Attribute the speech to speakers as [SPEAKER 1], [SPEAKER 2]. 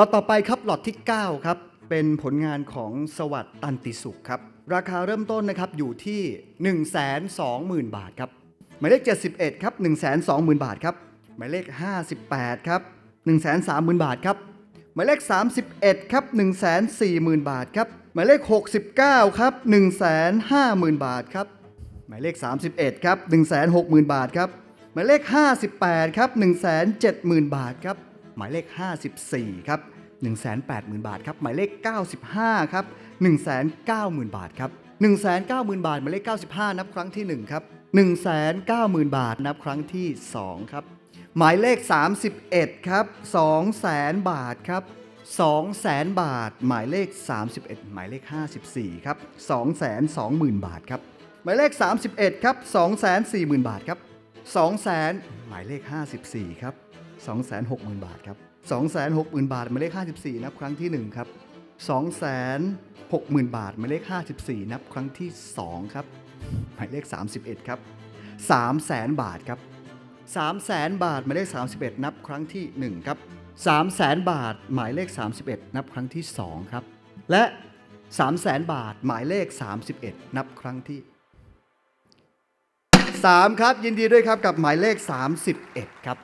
[SPEAKER 1] ลอตต่อไปครับหลอตที่ 9 ครับ เป็นผลงานของสวัสดิ์ตันติสุขครับ ราคาเริ่มต้นนะครับอยู่ที่ 120,000 บาทครับ หมายเลข 71 ครับ 120,000 บาทครับ หมายเลข 58 ครับ 130,000 บาทครับ หมายเลข 31 ครับ 140,000 บาทครับ หมายเลข 69 ครับ 150,000 บาทครับ หมายเลข 31 ครับ 160,000 บาทครับ หมายเลข 58 ครับ 170,000 บาทครับ หมายเลข 54 ครับ180,000 บาทครับ หมายเลข 95 ครับ 190,000 บาทครับ 190,000 บาท หมายเลข 95 นับครั้งที่ 1 ครับ 190,000 บาท นับครั้งที่ 2 ครับ หมายเลข 31 ครับ 200,000 บาทครับ200,000 บาท หมายเลข 31 หมายเลข 54 ครับ 220,000 บาทครับ หมายเลข 31 ครับ 240,000 บาทครับ 200,000 หมายเลข 54 ครับ 260,000 บาทครับ 260,000 บาทหมายเลข 54 นับครั้งที่ 1 ครับ 260,000 บาทหมายเลข 54 นับครั้งที่ 2 ครับ หมายเลข 31 ครับ 300,000 บาทครับ 300,000 บาทหมายเลข 31 นับครั้งที่ 1 ครับ 300,000 บาทหมายเลข 31 นับครั้งที่ 2 ครับ และ 300,000 บาทหมายเลข 31 นับครั้งที่3ครับยินดีด้วยครับกับหมายเลข 31 ครับ